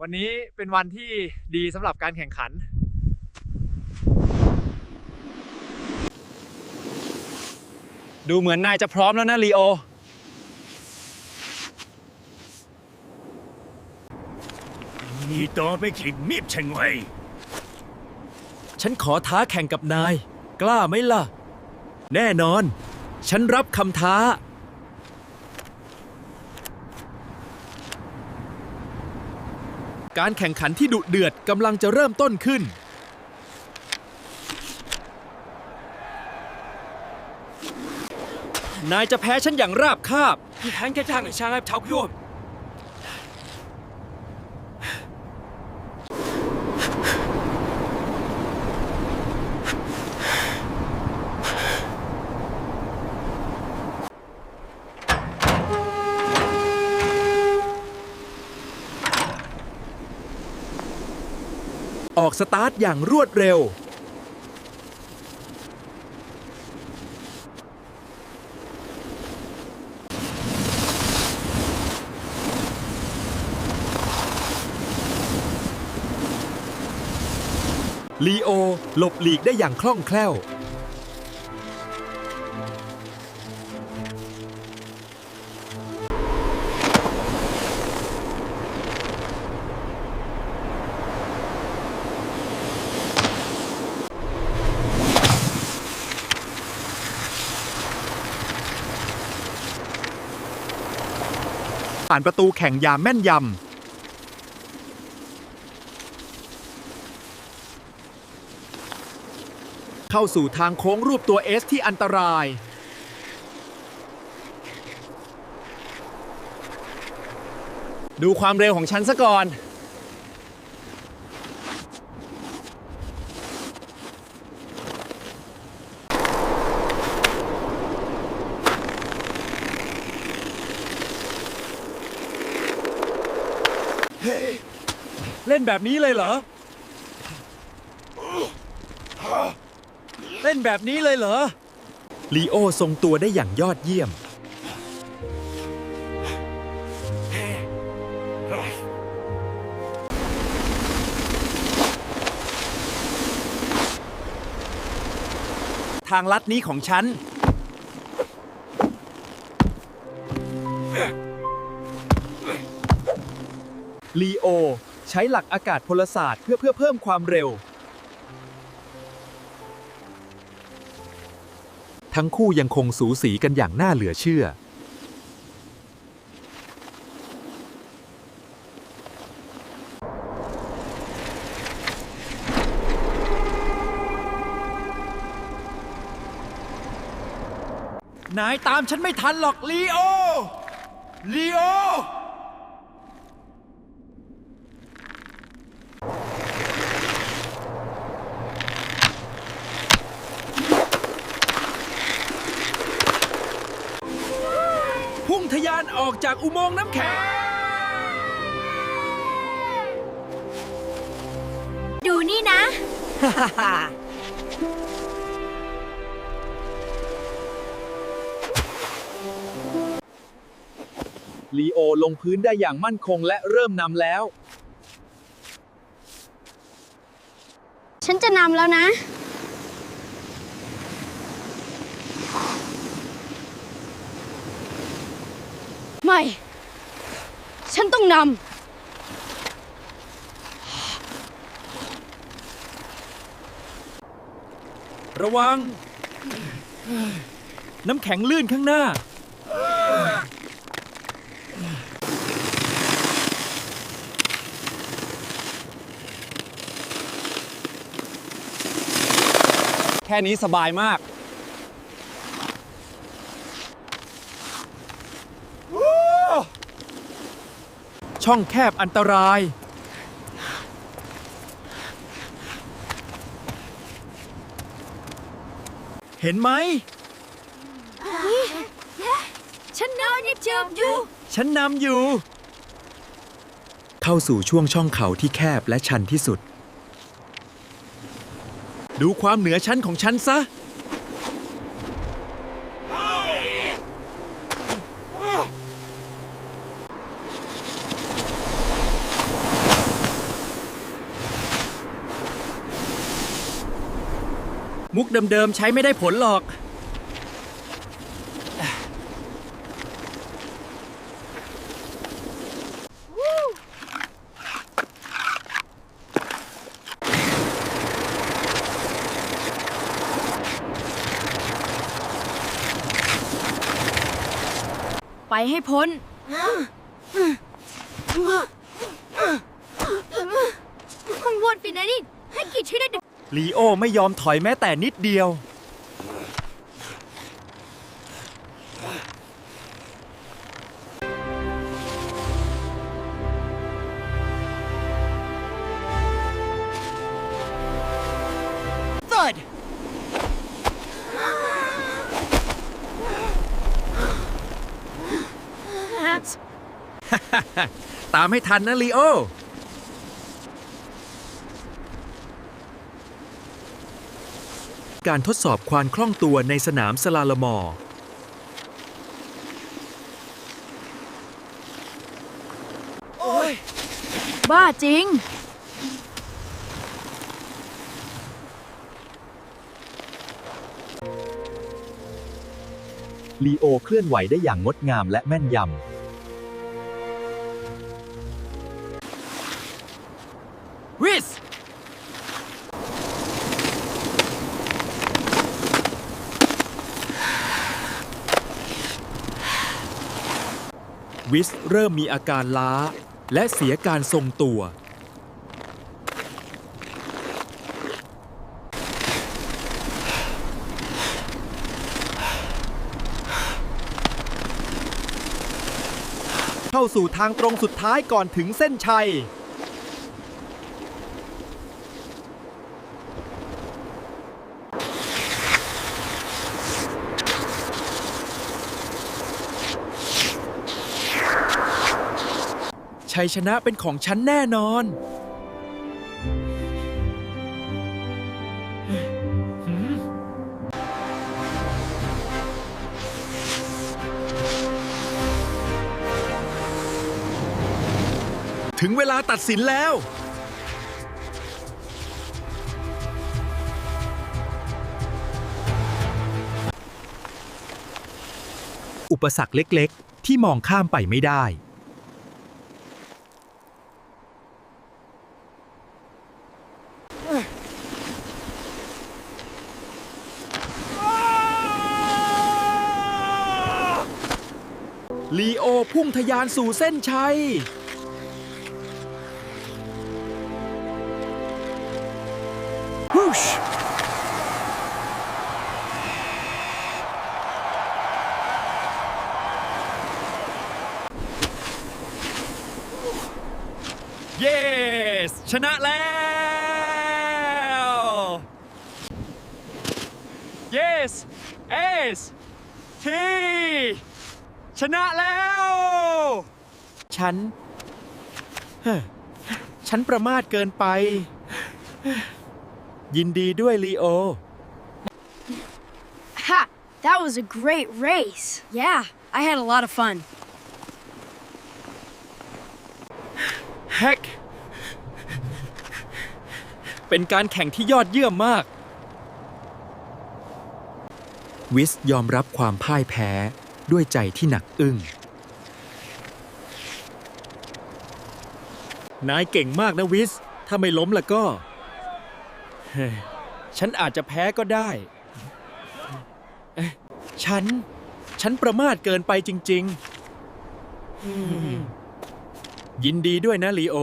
วันนี้เป็นวันที่ดีสำหรับการแข่งขัน ดูเหมือนนายจะพร้อมแล้วนะลีโอ 你当俾佢搣情为， ฉันขอท้าแข่งกับนาย กล้าไหมล่ะ แน่นอน ฉันรับคำท้า การแข่งขันที่ดุเดือดกำลังจะเริ่มต้นขึ้น นายจะแพ้ฉันอย่างราบคาบ 你睇嘅争嚟争喺头喐。 ออกสตาร์ทอย่างรวดเร็ว ลีโอหลบหลีกได้อย่างคล่องแคล่ว ผ่านประตูแข่งยามแม่นยำเข้าสู่ทางโค้งรูปตัวเอสที่อันตราย ดูความเร็วของฉันซะก่อน เล่นแบบนี้เลยเหรอ เล่นแบบนี้เลยเหรอ ลีโอทรงตัวได้อย่างยอดเยี่ยม ทางลัดนี้ของฉัน ลีโอ ใช้หลักอากาศพลศาสตร์เพื่อเพื่อเพิ่มความเร็ว ทั้งคู่ยังคงสูสีกันอย่างน่าเหลือเชื่อ นายตามฉันไม่ทันหรอกลีโอลีโอ พุ่งทะยาน ออกจากอุโมงค์น้ำแข็ง ดูนี่นะ ลีโอลงพื้นได้อย่างมั่นคงและเริ่มนำแล้ว ฉันจะนำแล้วนะ ไม่ ฉันต้องนำระวัง น้ำแข็งลื่นข้างหน้า แค่นี้สบายมาก ช่องแคบอันตราย เห็นไหมำฉันนอนยังเจ็บอยู่ ฉันนำอยู่ เข้าสู่ช่วงช่องเขาที่แคบและชันที่สุด ดูความเหนือชั้นของฉันซะ มุกเดิมๆ ใช้ไม่ได้ผลหรอก ไปให้พ้นคุณวนปีนะนี่ให้กี่ชื่อได้ ลีโอไม่ยอมถอยแม้แต่นิดเดียว Thud ตามให้ทันนะลีโอ การทดสอบความคล่องตัวในสนามสลาลามอร์บ้าจริง ลีโอเคลื่อนไหวได้อย่างงดงามและแม่นยวิ วิสเริ่มมีอาการล้า และเสียการทรงตัว เข้าสู่ทางตรงสุดท้ายก่อนถึงเส้นชัย ชัยชนะเป็นของฉันแน่นอน ถึงเวลาตัดสินแล้ว อุปสรรคเล็กๆ ที่มองข้ามไปไม่ได้ พุ่งทะยานสู่เส้นชัยฮูชเยส ชนะแล้ว yes ace ที ชนะแล้ว ฉันเฮ้อฉันประมาทเกินไป ยินดีด้วยลีโอ Ha! That was a great race. Yeah, I had a lot of fun. แฮก เป็นการแข่งที่ยอดเยี่ยมมาก วิสยอมรับความพ่ายแพ้ ด้วยใจที่หนักอึ้ง นายเก่งมากนะวิส ถ้าไม่ล้มแล้วก็ ฉันอาจจะแพ้ก็ได้ ฉัน ฉันประมาทเกินไปจริง ๆ ยินดีด้วยนะลีโอ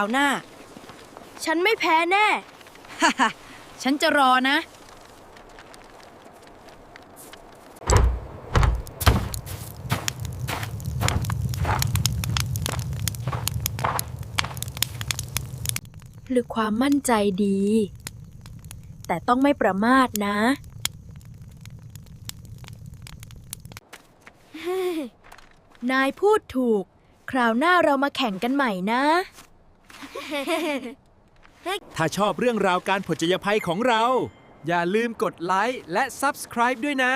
าวหน้า ฉันไม่แพ้แน่ ฉันจะรอนะ หรือความมั่นใจดี แต่ต้องไม่ประมาทนะ นายพูดถูก คราวหน้าเรามาแข่งกันใหม่นะ ถ้าชอบเรื่องราวการผจญภัยของเรา อย่าลืมกดไลค์และ Subscribe ด้วยนะ